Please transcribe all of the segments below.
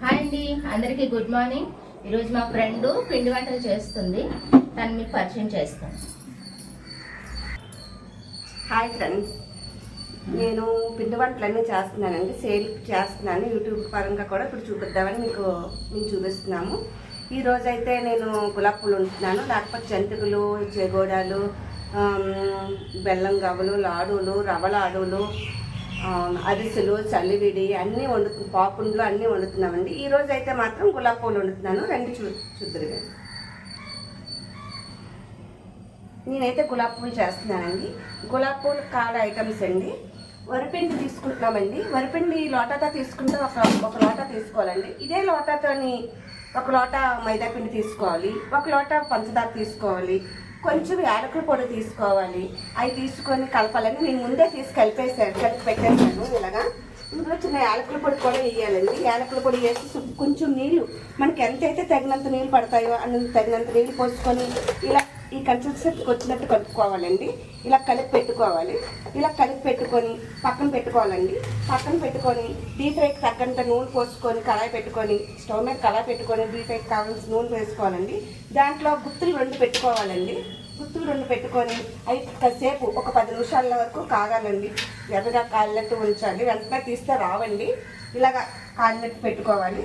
Hi అండి. అందరికీ good morning. ఈరోజు మా ఫ్రెండ్ పిండి వంటలు చేస్తుంది. తను మీకు పరిచయం చేస్తాను. Hi friends. నేను పిండి వంటలన్నీ చేస్తున్నానండి. సేల్ చేస్తున్నాను. యూట్యూబ్ పరంగా కూడా ఇప్పుడు చూపిద్దామని మీకు మేము చూపిస్తున్నాము. ఈరోజు అయితే నేను గులాబ్ పూలు ఉంటున్నాను లేకపోతే జంతికలు చెగోడాలు బెల్లం గవ్వలు లాడులు రవ్వ లాడులు అరిసెలు చల్లివిడి అన్నీ వండు పాపుండ్లు అన్నీ వండుతున్నామండి. ఈ రోజు అయితే మాత్రం గులాబ్ పూలు వండుతున్నాను. రెండు చూ చూద్దరు నేనైతే గులాబ్ పూలు చేస్తున్నానండి. గులాబ్ పూలు కాడ ఐటమ్స్ అండి. వరిపిండి తీసుకుంటున్నామండి. వరిపిండి లోటాతో తీసుకుంటే ఒక ఒక లోటా తీసుకోవాలండి. ఇదే లోటాతోని ఒక లోటా మైదా పిండి తీసుకోవాలి. ఒక లోటా పంచదార తీసుకోవాలి. కొంచెం యాలకుల పొడి తీసుకోవాలి. అవి తీసుకొని కలపాలని నేను ముందే తీసి కలిపేసాను కలిపి పెట్టేసాను. ఇలాగా ఇందులో చిన్న యాలకుల పొడి కూడా వేయాలండి. యాలకుల పొడి వేసి కొంచెం నీళ్ళు మనకి ఎంతైతే తగినంత నీళ్ళు పడతాయో అన్ని తగినంత నీళ్ళు పోసుకొని ఇలా ఈ కన్సిస్టెన్సీకి వచ్చినట్టు కలుపుకోవాలండి. ఇలా కలిపి పెట్టుకోవాలి. ఇలా కలిపి పెట్టుకొని పక్కన పెట్టుకోవాలండి. పక్కన పెట్టుకొని డీప్ ఫ్రైకి తగ్గంత నూనె పోసుకొని కళాయి పెట్టుకొని స్టవ్ మీద కళాయి పెట్టుకొని డీప్ ఫ్రైకి కావాల్సిన నూనె వేసుకోవాలండి. దాంట్లో గుత్తులు రెండు పెట్టుకోవాలండి. గుత్తులు పెట్టుకొని అవి కాసేపు ఒక పది నిమిషాల వరకు కాగాలండి. ఎర్రగా కాళ్ళట్టు ఉంచాలి వెంటనే తీస్తే రావండి. ఇలాగా కాళ్ళట్టు పెట్టుకోవాలి.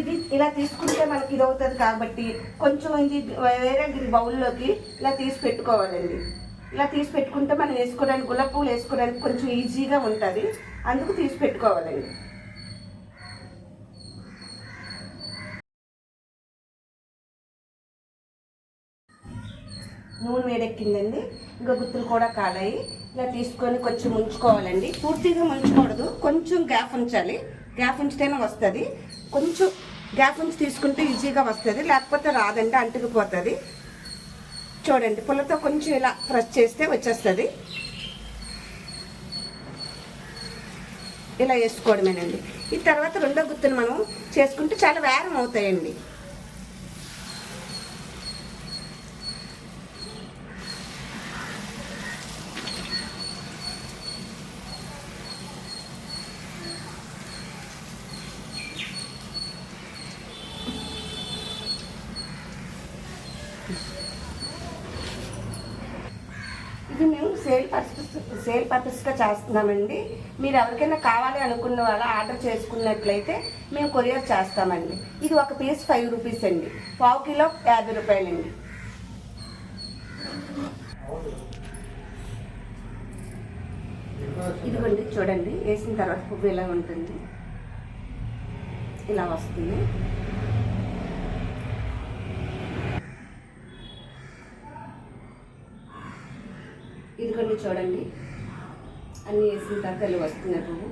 ఇది ఇలా తీసుకుంటే మనకి ఇది అవుతుంది కాబట్టి కొంచెం ఇది వేరే బౌల్లోకి ఇలా తీసి పెట్టుకోవాలండి. ఇలా తీసి పెట్టుకుంటే మనం వేసుకోవడానికి గులాబీ పువ్వులు వేసుకోవడానికి కొంచెం ఈజీగా ఉంటుంది. అందుకు తీసి పెట్టుకోవాలండి. నూనె వేడెక్కిందండి ఇంకా గుత్తులు కూడా కాలాయి. ఇలా తీసుకొని కొంచెం ఉంచుకోవాలండి పూర్తిగా ముంచకూడదు. కొంచెం గ్యాప్ ఉంచాలి. గ్యాప్ ఉంచితేనే వస్తుంది. కొంచెం గ్యాప్ ఉంచి తీసుకుంటే ఈజీగా వస్తుంది. లేకపోతే రాదండి అంటుకుపోతుంది. చూడండి పుల్లతో కొంచెం ఇలా ప్రెస్ చేస్తే వచ్చేస్తుంది. ఇలా వేసుకోవడమేనండి. ఈ తర్వాత రెండో గుత్తులు మనం చేసుకుంటే చాలా వేరం అవుతాయండి ఇది మేము సేల్ పర్పస్ సేల్ పర్పస్గా చేస్తున్నామండి. మీరు ఎవరికైనా కావాలి అనుకున్న వాళ్ళ ఆర్డర్ చేసుకున్నట్లయితే మేము కొరియర్ చేస్తామండి. ఇది ఒక పీస్ ఫైవ్ రూపీస్ అండి. పావు కిలో యాభై రూపాయలండి. ఇదిగోండి చూడండి. వేసిన తర్వాత పువ్వు ఇలా ఉంటుంది? ఇలా వస్తుంది. ఇదిగోండి చూడండి. అన్నీ వేసిన తర్వాత వస్తున్నాయి పువ్వు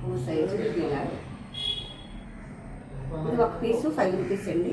పువ్వు సైజు ఇలా ఇది ఒక పీసు ఫైవ్ రూపీస్ అండి.